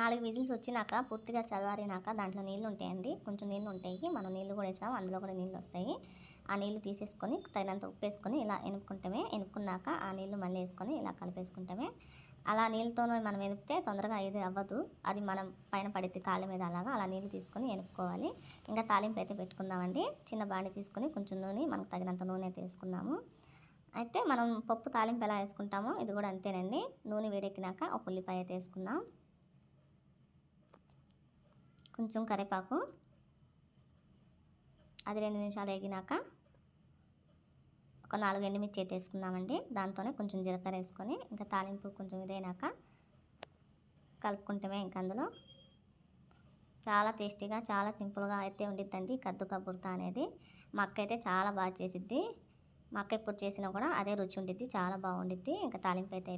నాలుగు విజిల్స్ వచ్చినాక పూర్తిగా చల్లారినాక దాంట్లో నీళ్ళు ఉంటాయండి. కొంచెం నీళ్ళు ఉంటాయి. మనం నీళ్ళు కూడా వేసాం అందులో కూడా నీళ్ళు వస్తాయి. ఆ నీళ్ళు తీసేసుకొని తగినంత ఉప్పు వేసుకొని ఇలా ఎనుపుకుంటామే ఎనుపుకున్నాక ఆ నీళ్ళు మళ్ళీ వేసుకొని ఇలా కలిపేసుకుంటామే. అలా నీళ్ళతోనే మనం ఎనిపితే తొందరగా ఇది అవ్వదు. అది మనం పైన పడితే కాళ్ళ మీద అలాగా అలా నీళ్ళు తీసుకొని ఎనుపుకోవాలి ఇంకా తాలింపు అయితే పెట్టుకుందామండి. చిన్న బాండి తీసుకొని కొంచెం నూనె మనకు తగినంత నూనె అయితే వేసుకున్నాము. అయితే మనం పప్పు తాలింపు ఎలా వేసుకుంటామో ఇది కూడా అంతేనండి. నూనె వేడెక్కినాక ఒక ఉల్లిపాయ అయితే వేసుకుందాం. కొంచెం కరివేపాకు. అది రెండు నిమిషాలు వేగినాక ఒక నాలుగు ఎండుమిర్చి అయితే వేసుకుందామండి. దాంతోనే కొంచెం జీలకర్ర వేసుకొని ఇంకా తాలింపు కొంచెం ఇదైనాక కలుపుకుంటామే ఇంక అందులో. చాలా టేస్టీగా చాలా సింపుల్గా అయితే ఉండిద్దండి కద్దు కబుర్తా అనేది. మా అక్క అయితే చాలా బాగా చేసిద్ది. మా అక్క ఎప్పుడు చేసినా కూడా అదే రుచి ఉండిద్ది చాలా బాగుండిద్ది. ఇంకా తాలింపు అయితే